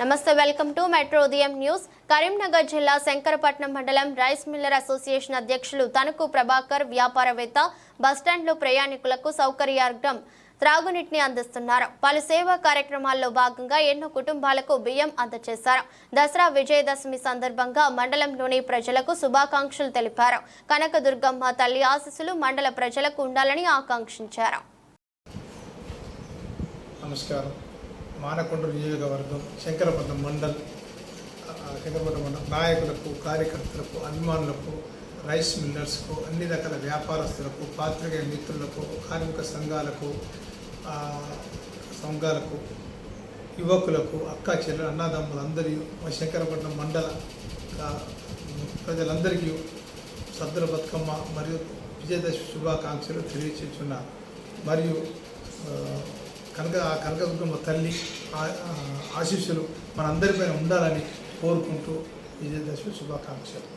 నమస్తే welcome to metro ఉదయం news. Karimnagar జిల్లా శంకరపట్నం మండలం రైస్ మిల్లర్ అసోసియేషన్ అధ్యక్షులు తణుకు ప్రభాకర్ వ్యాపారవేత్త బస్టాండ్లో ప్రయాణికులకు సౌకర్యార్థం త్రాగునీటిని అందిస్తున్నారు. పలు సేవా కార్యక్రమాల్లో భాగంగా ఎన్నో కుటుంబాలకు బియ్యం అందజేశారు. దసరా విజయదశమి సందర్భంగా మండలంలోని ప్రజలకు శుభాకాంక్షలు తెలిపారు. కనకదుర్గమ్మ తల్లి ఆశీస్సులు మండల ప్రజలకు ఉండాలని ఆకాంక్షించారు. నమస్కారం. మానకొండ నియోజకవర్గం శంకరపట్నం మండల్ శంకరపట్నం మండలం నాయకులకు కార్యకర్తలకు అభిమానులకు రైస్ మిల్లర్స్కు అన్ని రకాల వ్యాపారస్తులకు పాత్రికేయ మిత్రులకు కార్మిక సంఘాలకు సంఘాలకు యువకులకు అక్క చెల్లెలు అన్నదమ్ములు అందరి శంకరపట్నం మండల ప్రజలందరికీ సద్దుల బతుకమ్మ మరియు విజయదశమి శుభాకాంక్షలు తెలియచేస్తున్నారు మరియు కనక ఆ కనకదుర్గమ్మ తల్లి ఆశీస్సులు మనందరిపైన ఉండాలని కోరుకుంటూ విజయదశమి శుభాకాంక్షలు.